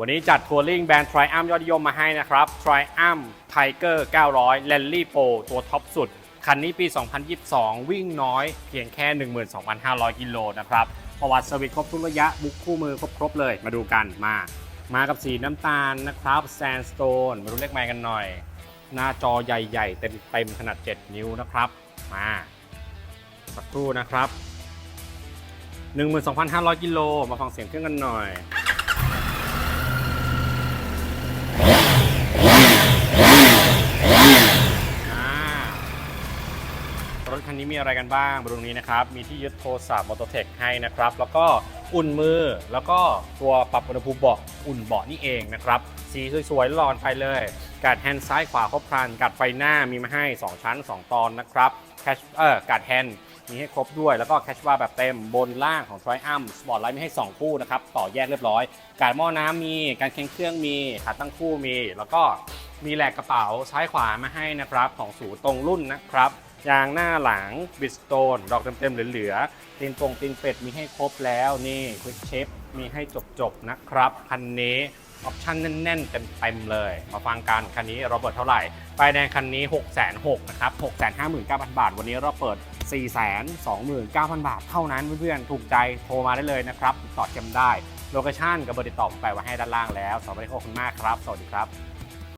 วันนี้จัดทัวริงแบรนด์ Triumph ยอดนิยมมาให้นะครับ Triumph Tiger 900 Rally Pro ตัวท็อปสุด คันนี้ปี 2022 วิ่งน้อยเพียงแค่ 12,500 กิโลนะครับ ประวัติสวิตช์ครบทุกระยะ บุกคู่มือครบๆเลย มาดูกันมา มากับสีน้ำตาลนะครับ Sandstone มาดูเลขไมล์กันหน่อย หน้าจอใหญ่ๆ เต็มๆขนาด 7 นิ้วนะครับ มาสักครู่นะครับ 12,500 กิโล มาฟังเสียงเครื่องกันหน่อย อ่าร ถคันนี้มีอะไรกันบ้างบนตรงนี้นะครับ มีที่ยึดโทรศัพท์มอเตอร์เทคให้นะครับ แล้วก็อุ่นมือ แล้วก็ตัวปรับอุณหภูมิเบาะอุ่นเบาะนี่เองนะครับ สีสวยๆหลอนไปเลยการดแฮนด์ซ้ายขวาครบครันการดไฟหน้ามีมาให้ 2 ชั้น 2 ตอนนะครับแคชเออการดแฮนด์มีให้ครบด้วย แล้วก็แคชบาร์แบบเต็มบนล่างของ Triumph Sport Light มีให้ 2 คู่นะครับ ต่อแยกเรียบร้อย การหม้อน้ำมี การเค้งเครื่องมีขาตั้งคู่มี แล้วก็มีแหลกกระเป๋าซ้ายขวามาให้นะครับ ของสูตรงรุ่นนะครับ ยางหน้าหลังบิสโตนดอกเต็มๆเหลือๆตีนตรงตีนเป็ดมีให้ครบแล้วนี่ควิกเชฟมีให้จบๆนะครับ คันนี้ออปชั่นแน่นๆเต็มๆเลย มาฟังกันคันนี้เราเปิดเท่าไหร่ป้ายแดงคันนี้ 6 6 0 0 0นะครับ659,000 บาท วันนี้เราเปิด 429,000 บาท เท่านั้นเพื่อนๆ ถูกใจโทรมาได้เลยนะครับติดต่อเจมได้ โลเคชั่นกับเบอร์ติดต่อไปไว้ให้ด้านล่างแล้วสวัสดีขอบคุณมากครับ สวัสดีครับ